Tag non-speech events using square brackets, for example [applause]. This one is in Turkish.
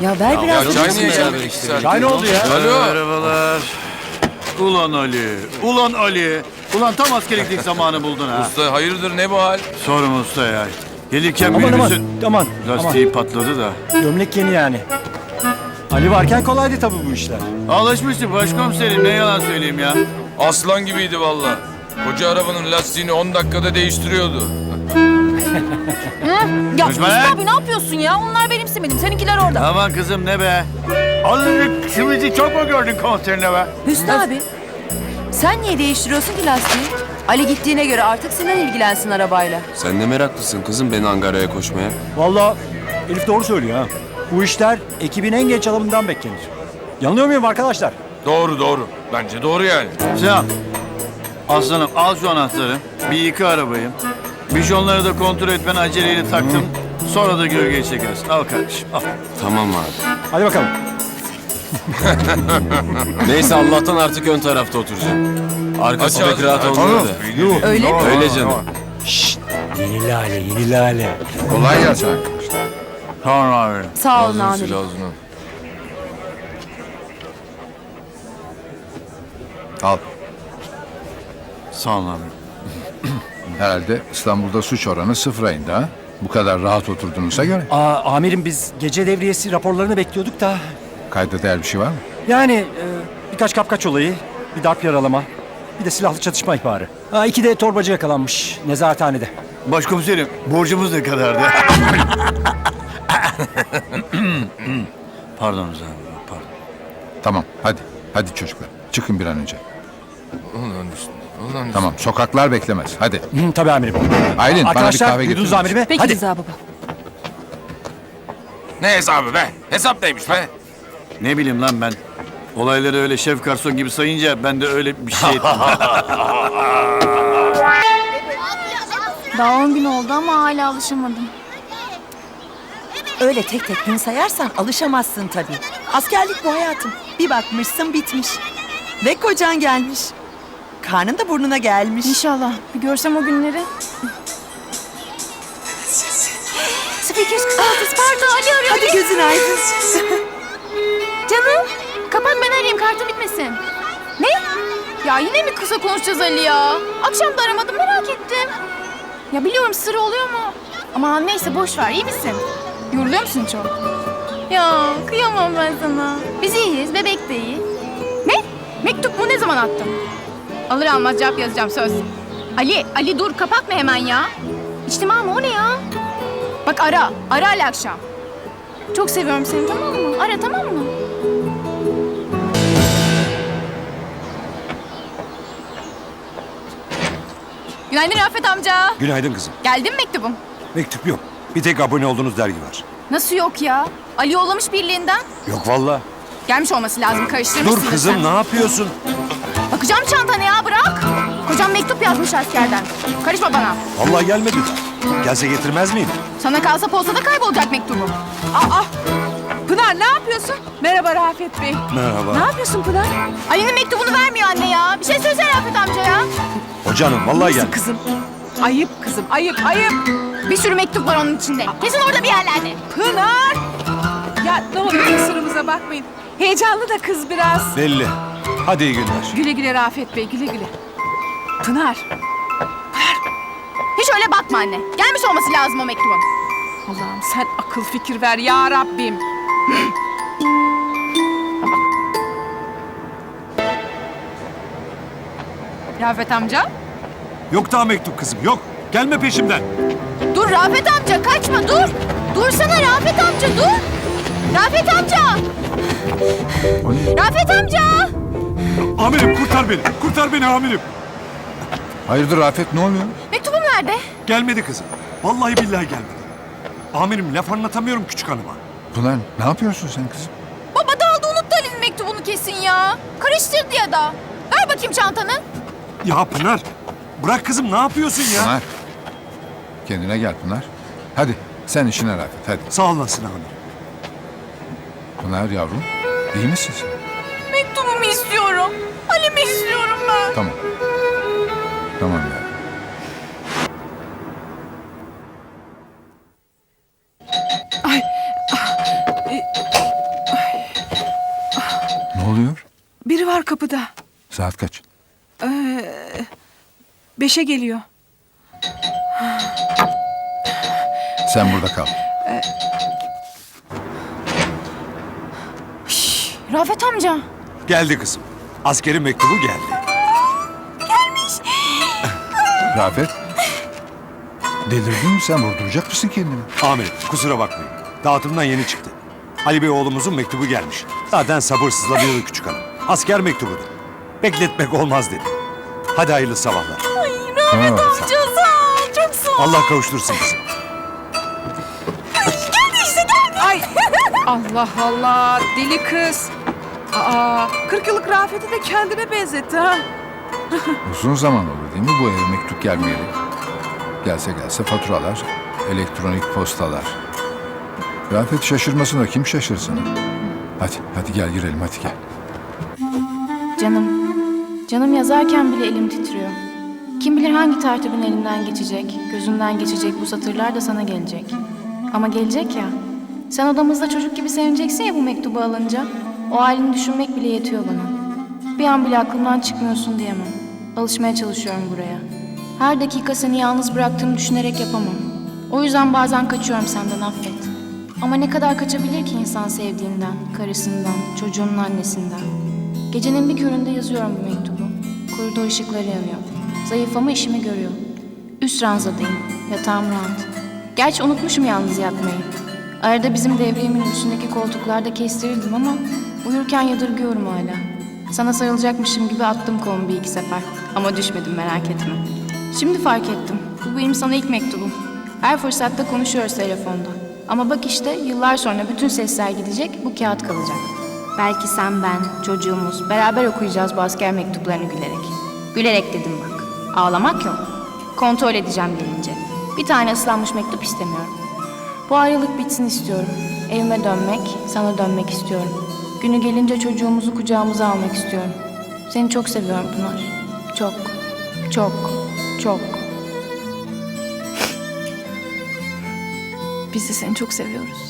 Ya ver biraz Ya da çay niye ya. gelmedi iki saat? Çay ne oldu ya? Alo. Merhabalar. Ulan Ali, ulan Ali. Ulan tam askerliklik zamanı buldun ha. Usta hayırdır ne bu hal? Sorma usta ya. Gelirken Aman aman minibüsün aman. lastiği patladı da. aman. Gömlek yeni yani. Ali varken kolaydı tabii bu işler. Alışmıştım başkomiserim ne yalan söyleyeyim ya. Aslan gibiydi valla. Koca arabanın lastiğini 10 dakikada değiştiriyordu. Ya Konuşma Hüsnü lan. abi ne yapıyorsun ya? Onlar benim simedim. Seninkiler orada. Aman kızım ne be. Azıcık sivici çok mu gördün konserine be? Hüsnü abi. Sen niye değiştiriyorsun ki lastiği? Ali gittiğine göre artık Sinan ilgilensin arabayla. Sen ne meraklısın kızım beni Ankara'ya koşmaya. Vallahi Elif doğru söylüyor ha. Bu işler ekibin en genç adamından beklenir. Yanılıyor muyum arkadaşlar? Doğru doğru. Bence doğru yani. Sinan. Aslanım al şu anahtarı. Bir yıka arabayı. Bijonları da kontrol etmen aceleyle taktım. Sonra da gölgeyi çekersin. Al kardeşim al. Tamam abi. Hadi bakalım. [laughs] Neyse Allah'tan artık ön tarafta oturacağım. Arkası pek rahat olmuyor da. Öyle mi? Öyle canım. Yeni lale, yeni lale. Kolay gelsin arkadaşlar. Tamam abi. Sağ olun amirim. ağzını. Al. Sağ olun abi. [clears throat] Herhalde İstanbul'da suç oranı sıfıra indi ha? Bu kadar rahat oturduğunuza göre. Aa, amirim biz gece devriyesi raporlarını bekliyorduk da. Kayda değer bir şey var mı? Yani e, birkaç kapkaç olayı, bir darp yaralama, bir de silahlı çatışma ihbarı. Ha, iki de torbacı yakalanmış nezarethanede. Başkomiserim borcumuz ne kadardı? [laughs] pardon Rıza abi, pardon. Tamam hadi. Hadi çocuklar. Çıkın bir an önce. Ulan üstüne. Üstüne. Tamam sokaklar beklemez. Hadi. Hı, tabii amirim. Aylin bana bir Arkadaşlar kahve duydunuz getirin. amirimi. Peki Hadi. Rıza baba. Ne hesabı be? Hesap neymiş be? Ne bileyim lan ben. Olayları öyle şef garson gibi sayınca ben de öyle bir şey [laughs] ettim. Daha 10 gün oldu ama hala alışamadım. Öyle tek tek gün sayarsan alışamazsın tabii. Askerlik bu hayatım. Bir bakmışsın bitmiş. Ve kocan gelmiş. Karnın da burnuna gelmiş. İnşallah. Bir görsem o günleri. 0246 Sparta Ali arıyor. Hadi gözün aydın. Canım. Kapat ben arayayım kartım bitmesin. Ne? Ya yine mi kısa konuşacağız Ali ya? Akşam da aramadım merak ettim. Ya biliyorum sır oluyor mu? Ama neyse boş ver iyi misin? Yoruluyor musun çok? Ya kıyamam ben sana. Biz iyiyiz bebek de iyi. Ne? Mektup mu ne zaman attın? Alır almaz cevap yazacağım söz. Ali, Ali dur kapatma hemen ya. İçtima mı o ne ya? Bak ara, ara Ali akşam. Çok seviyorum seni tamam mı? Ara tamam mı? Günaydın Rafet amca. Günaydın kızım. Geldi mi mektubum? Mektup yok. Bir tek abone olduğunuz dergi var. Nasıl yok ya? Ali yollamış birliğinden. Yok valla. Gelmiş olması lazım karıştırmışsın. Dur kızım ne yapıyorsun? Bakacağım çantana ya bırak. Kocam mektup yazmış askerden. Karışma bana. Vallahi gelmedi. Gelse getirmez miyim? Sana kalsa postada kaybolacak mektubum. Aa, Pınar ne yapıyorsun? Merhaba Rafet Bey. Merhaba. Ne yapıyorsun Pınar? Ali'nin mektubunu vermiyor anne ya. Bir şey söylesene Rafet amca ya. O canım vallahi geldi. Kızım. Ayıp kızım, ayıp, ayıp. Bir sürü mektup var onun içinde. Kesin orada bir yerlerde. Pınar! Ya ne olur kusurumuza bakmayın. Heyecanlı da kız biraz. Belli. Hadi iyi günler. Güle güle Rafet Bey, güle güle. Pınar, Hiç öyle bakma anne. Gelmiş olması lazım o mektubun. Allah'ım sen akıl fikir ver ya Rabbim. Rafet amca. Yok daha mektup kızım yok. Gelme peşimden. Dur Rafet amca kaçma dur. Dursana Rafet amca dur. Rafet amca. Rafet amca. Amirim kurtar beni. Kurtar beni amirim. Hayırdır Rafet ne oluyor? Mektubum nerede? Gelmedi kızım. Vallahi billahi gelmedi. Amirim laf anlatamıyorum küçük hanıma. Pınar ne yapıyorsun sen kızım? Baba daldı unuttu Ali'nin mektubunu kesin ya. Karıştırdı ya da. Ver bakayım çantanı. Ya Pınar. Bırak kızım ne yapıyorsun ya? Pınar. Kendine gel Pınar. Hadi sen işine Rafet hadi. Sağ olasın amirim. Pınar yavrum iyi misin sen? istiyorum. Annemi istiyorum ben. Tamam. Tamam ya. Ay. ah, e, Ne oluyor? Biri var kapıda. Saat kaç? Ee, beşe geliyor. Sen burada kal. Ee, Şş, Rafet amca. Geldi kızım. Askerin mektubu geldi. Rafet. Delirdin mi sen? Vurduracak mısın kendini? Amirim kusura bakmayın. Dağıtımdan yeni çıktı. Ali Bey oğlumuzun mektubu gelmiş. Zaten sabırsızlanıyordu küçük hanım. Asker mektubudur. Bekletmek olmaz dedi. Hadi hayırlı sabahlar. Ha, Çok sağ Allah kavuştursun kızım. Ay [laughs] Allah Allah deli kız. Aa 40 yıllık Rafet'i de kendine benzetti ha. [laughs] Uzun zaman olur değil mi bu eve mektup gelmeyeli? Gelse gelse faturalar, elektronik postalar. Rafet şaşırmasın da kim şaşırsın? Hadi, hadi gel girelim hadi gel. Canım. Canım yazarken bile elim titriyor. Kim bilir hangi tertibin elinden geçecek, gözünden geçecek bu satırlar da sana gelecek. Ama gelecek ya. Sen odamızda çocuk gibi sevineceksin ya bu mektubu alınca. O halini düşünmek bile yetiyor bana. Bir an bile aklımdan çıkmıyorsun diyemem. Alışmaya çalışıyorum buraya. Her dakika seni yalnız bıraktığımı düşünerek yapamam. O yüzden bazen kaçıyorum senden affet. Ama ne kadar kaçabilir ki insan sevdiğinden, karısından, çocuğunun annesinden? Gecenin bir köründe yazıyorum bu mektubu. Koridor ışıkları yanıyor. Zayıf ama işimi görüyor. Üst ranzadayım. Yatağım rahat. Gerçi unutmuşum yalnız yatmayı. Arada bizim devriyemin üstündeki koltuklarda kestirirdim ama uyurken yadırgıyorum hala. Sana sarılacakmışım gibi attım kolumu bir iki sefer. Ama düşmedim merak etme. Şimdi fark ettim. Bu benim sana ilk mektubum. Her fırsatta konuşuyoruz telefonda. Ama bak işte yıllar sonra bütün sesler gidecek, bu kağıt kalacak. Belki sen, ben, çocuğumuz beraber okuyacağız bu asker mektuplarını gülerek. Gülerek dedim bak. Ağlamak yok. Kontrol edeceğim gelince. Bir tane ıslanmış mektup istemiyorum. Bu ayrılık bitsin istiyorum. Evime dönmek, sana dönmek istiyorum. Günü gelince çocuğumuzu kucağımıza almak istiyorum. Seni çok seviyorum Pınar. Çok, çok, çok. Biz de seni çok seviyoruz.